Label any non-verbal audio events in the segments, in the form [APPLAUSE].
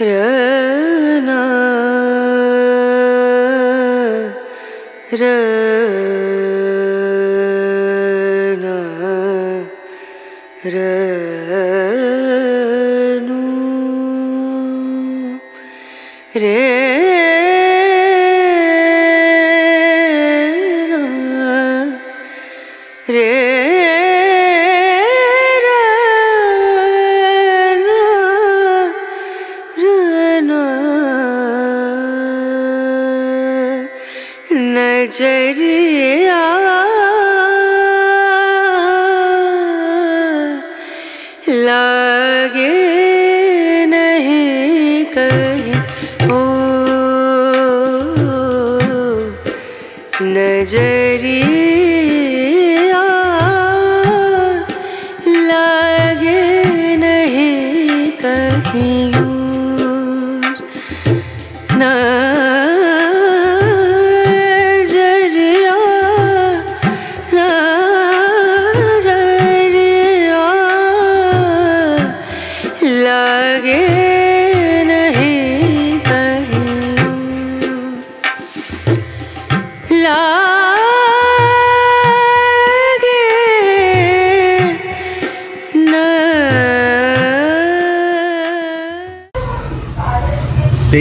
रना रना रनु नजरिया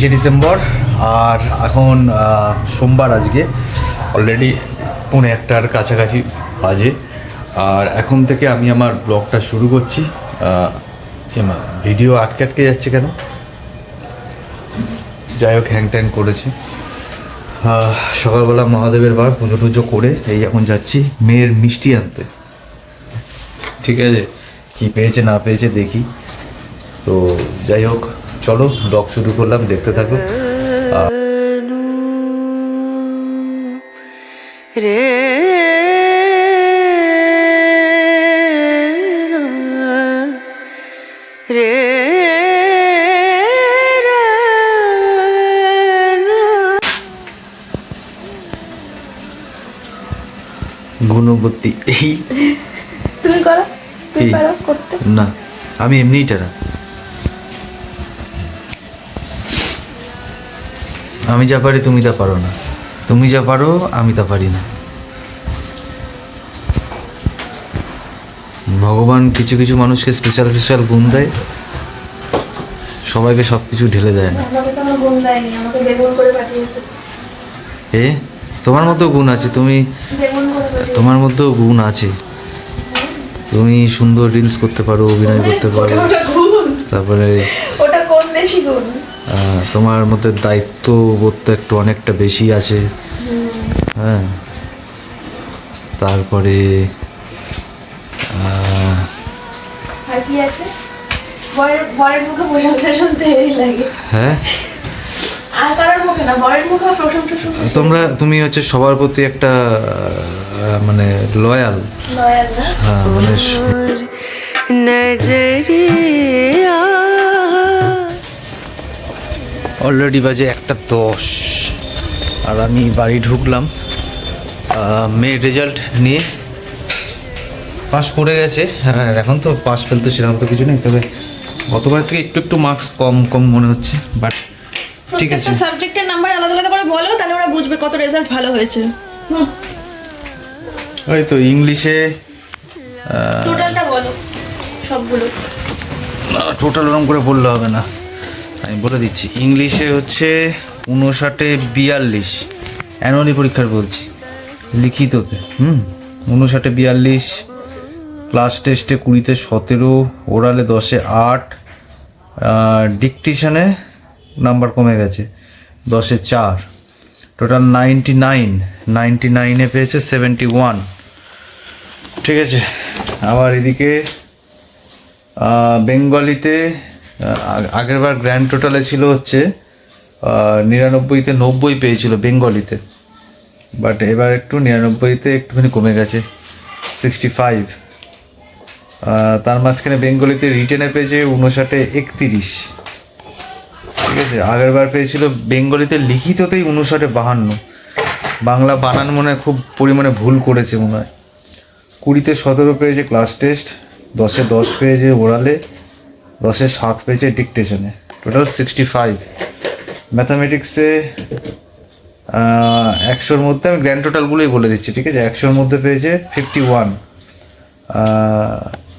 তেইশে ডিসেম্বর, আর এখন সোমবার আজকে অলরেডি পৌনে একটার কাছাকাছি বাজে। আর এখন থেকে আমি আমার ব্লগটা শুরু করছি। ভিডিও আটকে আটকে যাচ্ছে কেন? যাই হোক হ্যাং ট্যাং করেছে। সকালবেলা মহাদেবের বার, পুজো টুজো করে এই এখন যাচ্ছি মেয়ের মিষ্টি আনতে। ঠিক আছে? কি পেয়েছে, না পেয়েছে দেখি। তো যাই হোক চলো ব্লগ শুরু করলাম দেখতে থাকো। রে গুণবতী এই তুমি করো তুমি পারো করতে। না আমি এমনিই টানা আমি যা পারি তুমি তা পারো না। তুমি যা পারো আমি তা পারি না। ভগবান কিছু কিছু মানুষকে স্পেশাল স্পেশাল গুণ দেয়। সবাইকে সব কিছু ঢেলে দেয় না। এ? তোমার মতো গুণ আছে তুমি তোমার মধ্যেও গুণ আছে। তুমি সুন্দর রিলস করতে পারো অভিনয় করতে পারো। তারপরে ওটা কোন দেশি গুণ? তোমার মধ্যে দায়িত্ববোধটা একটু অনেকটা বেশি আছে। হ্যাঁ। তারপরে হ্যাঁ? তোমরা তুমি হচ্ছে সবার প্রতি একটা মানে লয়াল হ্যাঁ মানে অলরেডি বাজে একটা দশ। আর আমি বাড়ি ঢুকলাম। মেয়ের রেজাল্ট নিয়ে। পাস করে গেছে। হ্যাঁ এখন তো পাস ফেলতে সেরকম তো কিছু নেই। তবে গতবার থেকে একটু একটু মার্কস কম কম মনে হচ্ছে। বাট ঠিক আছে। সাবজেক্টের নাম্বার আলাদা আলাদা করে বলো তাহলে ওরা বুঝবে কত রেজাল্ট ভালো হয়েছে। ওই তো ইংলিশে টোটালটা বলো সবগুলো। টোটাল ওরকম করে বললে হবে না। আমি বলে দিচ্ছি, ইংলিশে হচ্ছে উনষাটে বিয়াল্লিশ অ্যানুয়ালি পরীক্ষার বলছি, লিখিততে, হুম? উনষাটে বিয়াল্লিশ ক্লাস টেস্টে কুড়িতে সতেরো ওরালে দশে আট ডিকটিশনে নাম্বার কমে গেছে, দশে চার টোটাল নাইনটি নাইন নাইনটি নাইনে পেয়েছে সেভেন্টি ওয়ান ঠিক আছে? আবার এদিকে বেঙ্গলিতে আগেরবার গ্র্যান্ড টোটালে ছিল হচ্ছে নিরানব্বইতে নব্বই পেয়েছিল বেঙ্গলিতে। বাট এবার একটু নিরানব্বইতে একটুখানি কমে গেছে সিক্সটি ফাইভ তার মাঝখানে বেঙ্গলিতে রিটেনে পেয়েছে উনষাটে একতিরিশ। ঠিক আছে, আগেরবার পেয়েছিল বেঙ্গলিতে লিখিততেই উনষাটে বাহান্ন। বাংলা বানান মনে হয় খুব পরিমাণে ভুল করেছে মনে হয়। কুড়িতে সতেরো পেয়েছে ক্লাস টেস্ট দশে দশ পেয়েছে ওরালে দশে সাত পেয়েছে ডিকটেশনে টোটাল সিক্সটি ফাইভ ম্যাথামেটিক্সে একশোর মধ্যে আমি গ্র্যান্ড টোটালগুলোই বলে দিচ্ছি, ঠিক আছে? একশোর মধ্যে পেয়েছে ফিফটি ওয়ান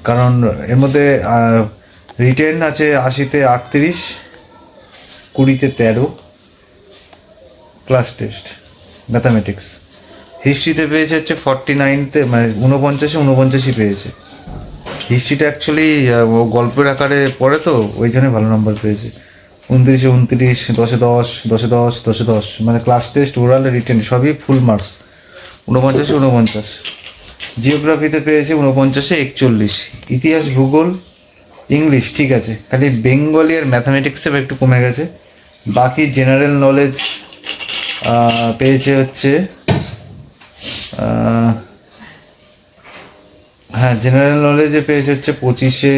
কারণ এর মধ্যে রিটেন আছে আশিতে আটত্রিশ, কুড়িতে তেরো। ক্লাস টেস্ট ম্যাথামেটিক্স হিস্ট্রিতে পেয়েছে হচ্ছে ফর্টি নাইনতে মানে ঊনপঞ্চাশে উনপঞ্চাশই পেয়েছে। হিস্ট্রিটা অ্যাকচুয়ালি গল্পের আকারে পড়ে তো ওই জন্য ভালো নম্বর পেয়েছে। উনত্রিশে উনত্রিশ, দশে দশ দশে দশ দশে দশ মানে ক্লাস টেস্ট ওরাল রিটেন সবই ফুল মার্কস উনপঞ্চাশে উনপঞ্চাশ জিওগ্রাফিতে পেয়েছে উনপঞ্চাশে একচল্লিশ। ইতিহাস ভূগোল ইংলিশ ঠিক আছে। খালি বেঙ্গলি আর ম্যাথামেটিক্সে একটু কমে গেছে। বাকি জেনারেল নলেজ পেয়েছে হচ্ছে হ্যাঁ জেনারেল নলেজে পেয়েছে হচ্ছে পঁচিশে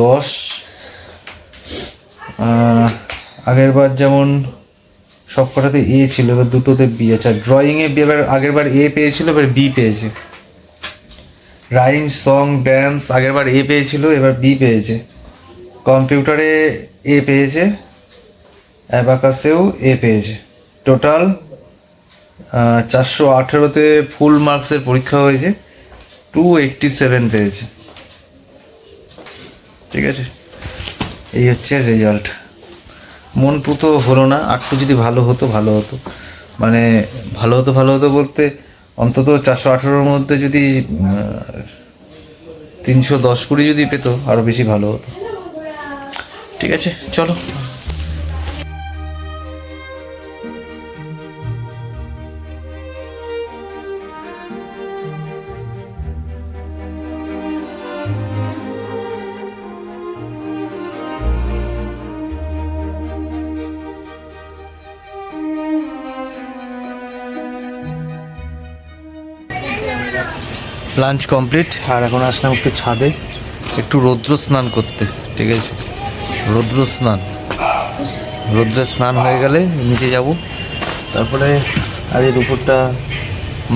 দশ। আগের বার যেমন সব কটাতে এ ছিল, এবার দুটোতে বি আচ্ছা ড্রয়িংয়ে বি এবার আগের বার এ পেয়েছিল, এবার বি পেয়েছে। রাইম সং ড্যান্স আগের বার এ পেয়েছিল, এবার বি পেয়েছে। কম্পিউটারে এ পেয়েছে, অ্যাবাকাসেও এ পেয়েছে। টোটাল চারশো আঠেরোতে ফুল মার্কসের পরীক্ষা হয়েছে। টু এইটটি সেভেন পেয়েছে। ঠিক আছে? এই হচ্ছে রেজাল্ট মন পুতো হলো না আরটু যদি ভালো হতো ভালো হতো। মানে ভালো হতো ভালো হতো বলতে অন্তত চারশো আঠেরোর মধ্যে যদি তিনশো দশ কুড়ি যদি পেতো আরও বেশি ভালো হতো। ঠিক আছে? চলো। Lunch complete. আর এখন আসলাম একটু ছাদে। একটু রৌদ্র স্নান করতে ঠিক আছে? রৌদ্র স্নান। রৌদ্রে স্নান হয়ে গেলে নিচে যাব। তারপরে আজ এই দুপুরটা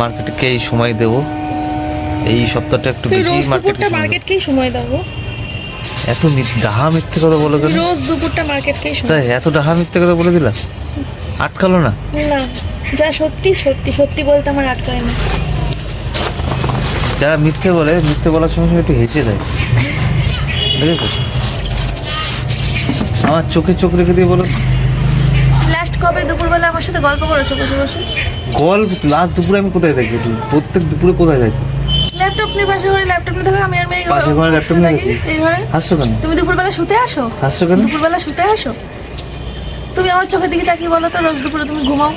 মার্কেটকে এই সময় দেব? এই সপ্তাহটা একটু বেশি মার্কেটকে। মার্কেটকেই সময় দেবো। এত ডাহা মিথ্যে কথা বলে কেন? রোজ দুপুরটা মার্কেটকেই সময় তাই এত ডাহা মিথ্যে কথা বলে দিলা? আটকালো না? না যা সত্যি সত্যি সত্যি বলতে আমার আটকায় না যারা মিথ্যে বলে মিথ্যে বলার সময় সময় একটু হেসে দেয় ঠিক আছে? আমার চোখে চোখ রেখে দিয়ে বলো। লাস্ট কবে দুপুরবেলা আমার সাথে গল্প করেছ বসে বসে? গল্প লাস্ট দুপুরে আমি কোথায় থাকি? প্রত্যেক দুপুরে কোথায় থাকি? ল্যাপটপ নিয়ে পাশে ঘরে ল্যাপটপ নিয়ে থাকো আমি আর মেয়ে পাশের ঘরে laptop নিয়ে থাকি? এই ঘরে? হাসছো কেন? তুমি দুপুরবেলা শুতে আসো? হাসছো কেন? দুপুরবেলা শুতে আসো? তুমি আমার চোখের দিকে তাকিয়ে বলো তো রোজ দুপুরে তুমি ঘুমাও।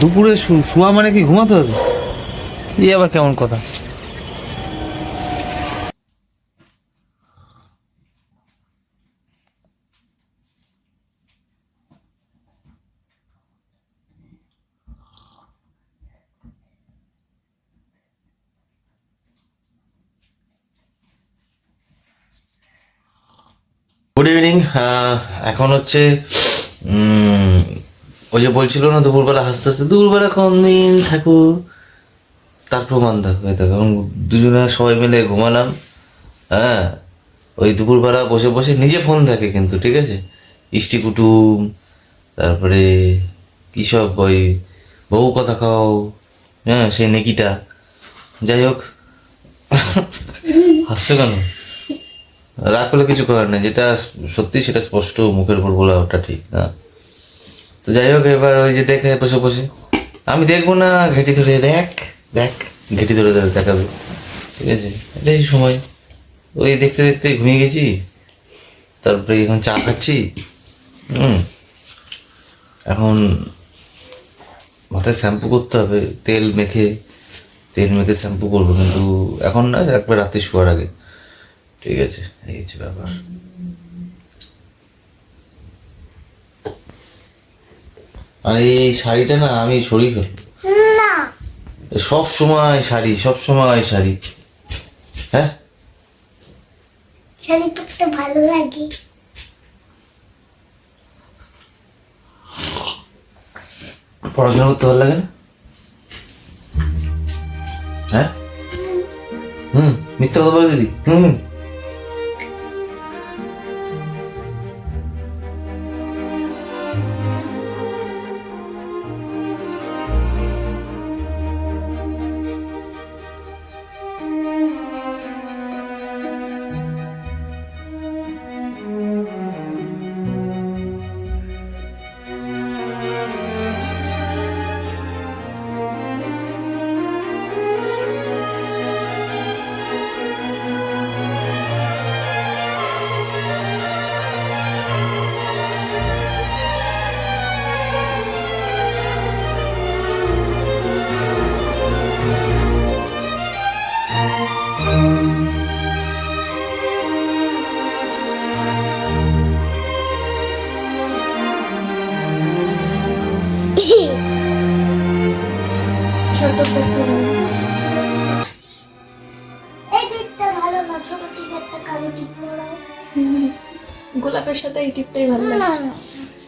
দুপুরে শু- শোয়া মানে কি ঘুমাতে হবে? এই আবার কেমন কথা? গুড ইভিনিং এখন হচ্ছে ওই যে বলছিল না, দুপুরবেলা হাসতে হাসতে, দুপুরবেলা কোন দিন থাকো? তার প্রমাণ এই দেখো এখন দুজনে সবাই মিলে ঘুমালাম হ্যাঁ? ওই দুপুরবেলা বসে বসে নিজে ফোন থাকে কিন্তু, ঠিক আছে? ইষ্টি কুটুম, তারপরে কী সব ওই বউ কথা খাও হ্যাঁ সেই নেকিটা। যাই হোক, হাসছো কেন? রাগ করলে কিছু করার নেই, যেটা সত্যি সেটা স্পষ্ট, মুখের উপর বলা ওটা ঠিক না। তো যাই হোক, এবার ওই যে দেখে বসে বসে। আমি দেখব না, ঘেটি ধরে দেখ। দেখ, ঘেটি ধরে ধরে দেখাবে। ঠিক আছে? এটাই সময়। ওই দেখতে দেখতে ঘুমিয়ে গেছি। তারপরে এখন চা খাচ্ছি। হুম। এখন মাথায় শ্যাম্পু করতে হবে, তেল মেখে তেল মেখে শ্যাম্পু করব। কিন্তু এখন না, একবার রাতে শোয়ার আগে। ঠিক আছে? এই হচ্ছে ব্যাপার। আর এই শাড়িটা না, আমি সরিয়ে ফেল সব সময় শাড়ি সব সময় শাড়ি। হ্যাঁ? শাড়ি পরতে ভালো লাগে। পড়াশোনা করতে ভালো লাগে না? হ্যাঁ? হুম। মিথ্যা কথা বলে দিদি হুম।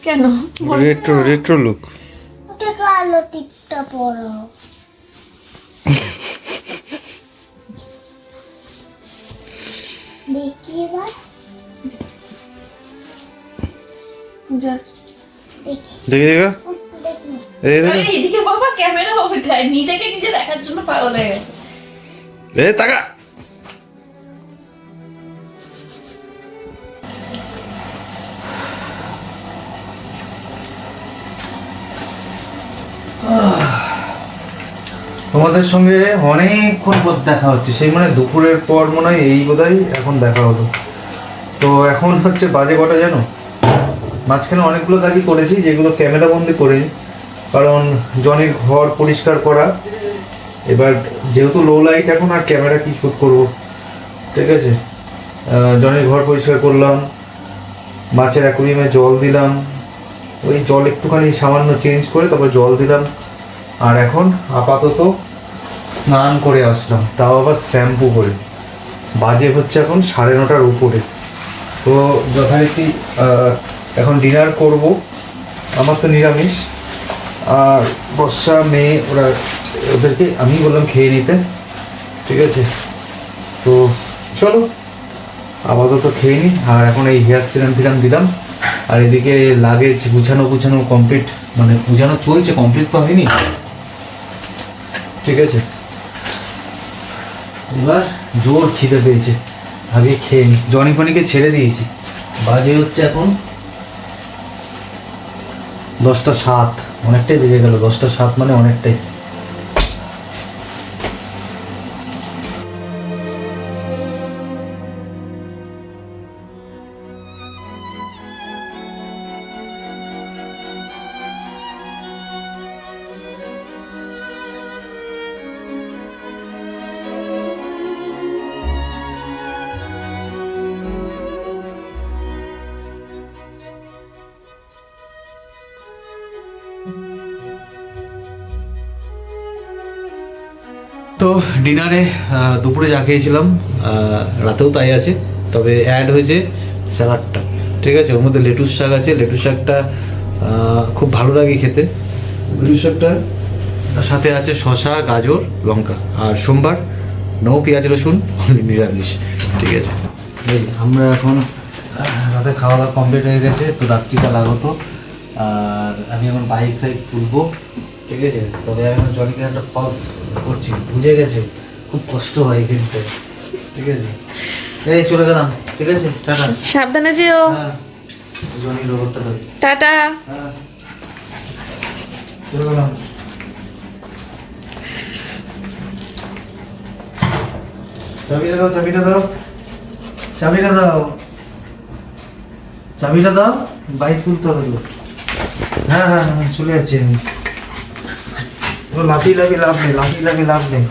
কেন? রেট্রো রেট্রো লুক ওটা কালো টিপটা পরো। দেখি এবার। যা দেখি। দেখি এই এইদিকে বাবা ক্যামেরা হবে তাই। নিজেকে নিজে দেখার জন্য পাগল হয়ে গেছে। এ তাকা। তোমাদের সঙ্গে অনেকক্ষণ পর দেখা হচ্ছে। সেই মানে দুপুরের পর মনে হয় এই বোধহয় এখন দেখা হলো। তো এখন হচ্ছে বাজে কটা জানো? মাঝখানে অনেকগুলো কাজই করেছি, যেগুলো ক্যামেরা বন্দি করিনি। কারণ জনির ঘর পরিষ্কার করা। এবার যেহেতু লো লাইট এখন আর ক্যামেরা কি শ্যুট করব? ঠিক আছে? জনির ঘর পরিষ্কার করলাম। মাছের অ্যাকুরিয়ামে জল দিলাম। ওই জল একটুখানি সামান্য চেঞ্জ করে তারপর জল দিলাম। আর এখন আপাতত স্নান করে আসলাম, তাও আবার শ্যাম্পু করে। বাজে হচ্ছে এখন সাড়ে নটার উপরে। তো যথারীতি এখন ডিনার করব। আমার তো নিরামিষ। আর বর্ষা, মেয়ে, ওরা, ওদেরকে আমি বললাম খেয়ে নিতে। ঠিক আছে? তো চলো, আপাতত খেয়ে নিই আর এখন এই হেয়ার সিরাম ফিরাম দিলাম। আর এদিকে লাগেজ গুছানো গুছানো কমপ্লিট মানে গুছানো চলছে কমপ্লিট তো হয়নি। ঠিক আছে? এবার জোর খিদে পেয়েছে। আগে খেয়ে নি। জনি ফনিকে ছেড়ে দিয়েছি। বাজে হচ্ছে এখন দশটা সাত। অনেকটাই বেজে গেল। দশটা সাত মানে অনেকটাই। ডিনারে দুপুরে যা খেয়েছিলাম রাতেও তাই আছে, তবে অ্যাড হয়েছে স্যালাডটা ঠিক আছে? ওর মধ্যে লেটুস শাক আছে। লেটুস শাকটা খুব ভালো লাগে খেতে। লেটুস শাকটা সাথে আছে শশা গাজর, লঙ্কা। আর সোমবার নো পেঁয়াজ, রসুন নিরামিষ। ঠিক আছে? আমরা এখন রাতে খাওয়া দাওয়া কমপ্লিট হয়ে গেছে, তো রাত্রিটা লাগতো। আর আমি এখন বাইক ফাইক তুলবো। ঠিক আছে? তবে আমি এখন জনিকে একটা ফলস করছি। বুঝে গেছে? খুব কষ্ট হয় এখানতে ঠিক আছে? এই চলে গেলাম। ঠিক আছে? টাটা। সাবধানে যেও। হ্যাঁ। জনি রোবটটা ধরে। টাটা। হ্যাঁ। চলে গেলাম। চাবিটা দাও চাবিটা দাও। চাবিটা দাও। চাবিটা দাও। বাইক তুলতে হবে হ্যাঁ হ্যাঁ হ্যাঁ চলে যাচ্ছি আমি। লাফি লাফি লাভ নেই লাফি লাফি লাভ নেই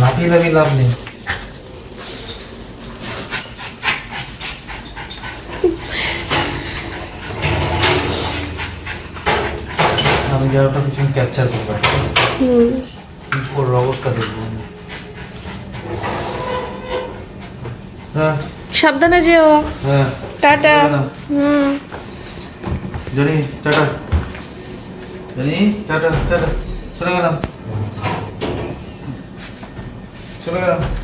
লাফি লাফি লাভ নেই আমি যাওয়াটা কিছু ক্যাপচার করব ওর রবটটা দেখব সাবধানে যেও। হ্যাঁ টাটা। হুম। Johnny tata. Johnny tata tata. চলে গেলাম চলে গেলাম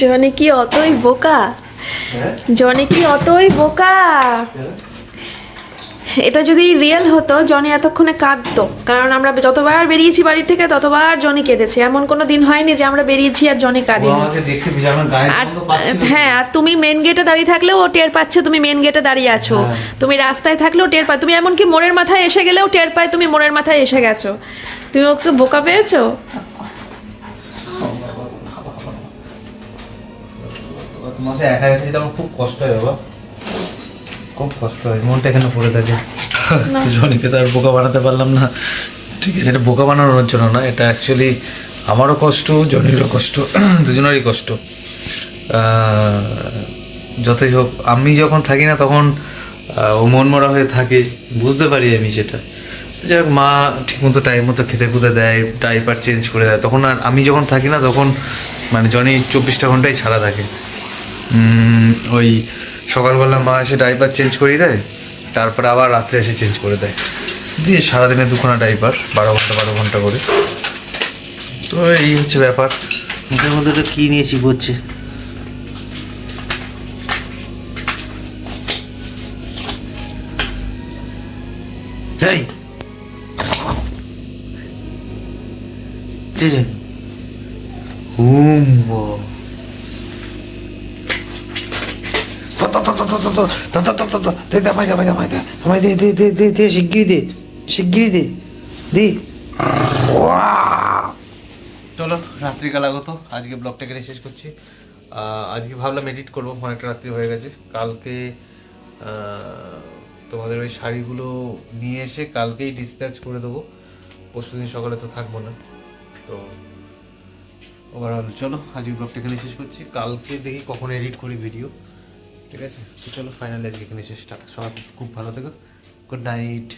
জনি কি অতই বোকা? হ্যাঁ? জনি কি অতই বোকা? এটা যদি রিয়েল হতো জনি এতক্ষণে কাঁদতো। কারণ আমরা যতবার বেরিয়েছি বাড়ি থেকে ততবার জনি কেঁদেছে। এমন কোনো দিন হয়নি যে আমরা বেরিয়েছি আর জনি গায়ে আর। হ্যাঁ আর তুমি মেন গেটে দাঁড়িয়ে থাকলেও ও টের পাচ্ছে তুমি মেন গেটে দাঁড়িয়ে আছো। হ্যাঁ। তুমি রাস্তায় থাকলেও টের পায় তুমি এমনকি মোড়ের মাথায় এসে গেলেও টের পায় তুমি মোড়ের মাথায় এসে গেছো। তুমি ওকে বোকা পেয়েছ? তোমাকে একা রেখে দিতে আমার খুব কষ্ট হয় বাবা। খুব কষ্ট হয়, মনটা এখানে পড়ে থাকে। জনিকে তো আর বোকা বানাতে পারলাম না। ঠিক আছে, এটা বোকা বানানোর জন্য না, এটা অ্যাকচুয়ালি আমারও কষ্ট, জনিরও কষ্ট, [CLEARS THROAT] দুজনেরই কষ্ট। যতই হোক, আমি যখন থাকি না তখন ও মন মরা হয়ে থাকে, বুঝতে পারি আমি সেটা। যাই হোক, মা ঠিকমতো টাইম মতো খেতে খুঁতে দেয় ডাইপার চেঞ্জ করে দেয়, তখন আর আমি যখন থাকি না তখন মানে জনি চব্বিশটা ঘন্টাই ছাড়া থাকে। ওই সকালবেলা মা এসে ডাইপার চেঞ্জ করিয়ে দেয়, তারপরে আবার রাত্রে এসে চেঞ্জ করে দেয়। দিয়ে সারাদিনে দুখানা ডাইপার বারো ঘণ্টা বারো ঘণ্টা করে। তো এই হচ্ছে ব্যাপার। মুখের মধ্যে কি নিয়ে চিবোচ্ছে? এই। হুম বো। দে, দে, আমায় দে, আমায় দে, দে, আমায় দে, দে, দে, দে। চলো রাত্রিকাল আগত। আজকে ব্লগটা এখানে শেষ করছি। আজকে ভাবলাম এডিট করব অনেকটা রাত্রি হয়ে গেছে। কালকে তোমাদের ওই শাড়িগুলো নিয়ে এসে কালকেই ডিসপ্যাচ করে দেবো। পরশু দিন সকালে তো থাকব না। তো ওভারঅল চলো আজকে ব্লগটা এখানে শেষ করছি। কালকে দেখি কখন এডিট করি ভিডিও ঠিক আছে? চলো ফাইনালি আজকে এখানে শেষ টাটা সবাই খুব ভালো থেকো। Good night